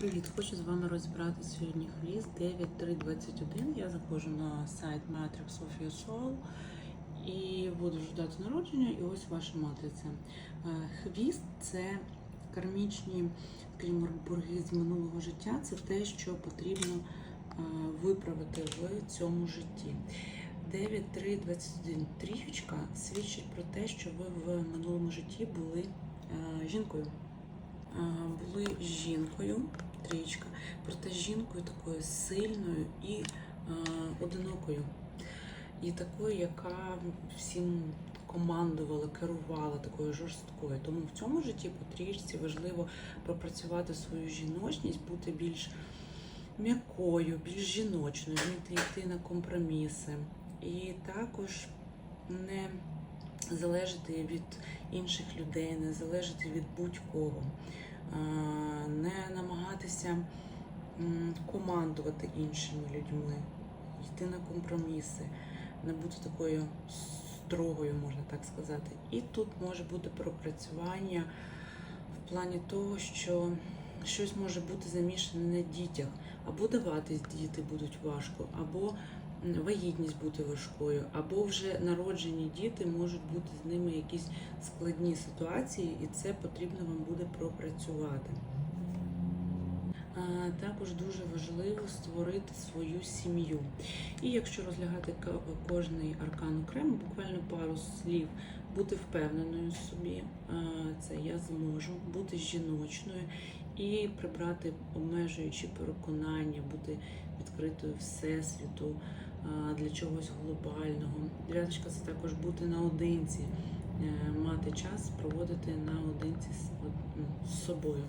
Привіт! Хочу з вами розібрати сьогодні хвіст 9321. Я заходжу на сайт Matrix of Your Soul і буду ждати народження, і ось ваша матриця. Е, Хвіст це кармічні, скажімо, борги з минулого життя. Це те, що потрібно е, виправити в цьому житті. 9321 трієчка свідчить про те, що ви в минулому житті були е, жінкою. Були жінкою, трічка, проте жінкою такою сильною і а, одинокою. І такою, яка всім командувала, керувала такою жорсткою. Тому в цьому житті по трічці важливо пропрацювати свою жіночність, бути більш м'якою, більш жіночною, вміти йти на компроміси. І також не залежати від інших людей, не залежати від будь-кого, не намагатися м, командувати іншими людьми, йти на компроміси, не бути такою строгою, можна так сказати. І тут може бути пропрацювання в плані того, що щось може бути замішане на дітях, або даватись діти будуть важко, або вагітність бути важкою, або вже народжені діти можуть бути з ними якісь складні ситуації, і це потрібно вам буде пропрацювати. Також дуже важливо створити свою сім'ю. І якщо розглядати кожний аркан окремо, буквально пару слів, бути впевненою в собі, це я зможу, бути жіночною і прибрати обмежуючі переконання, бути відкритою всесвіту для чогось глобального. Дев'яточка це також бути наодинці, е, мати час проводити наодинці з, од- з собою.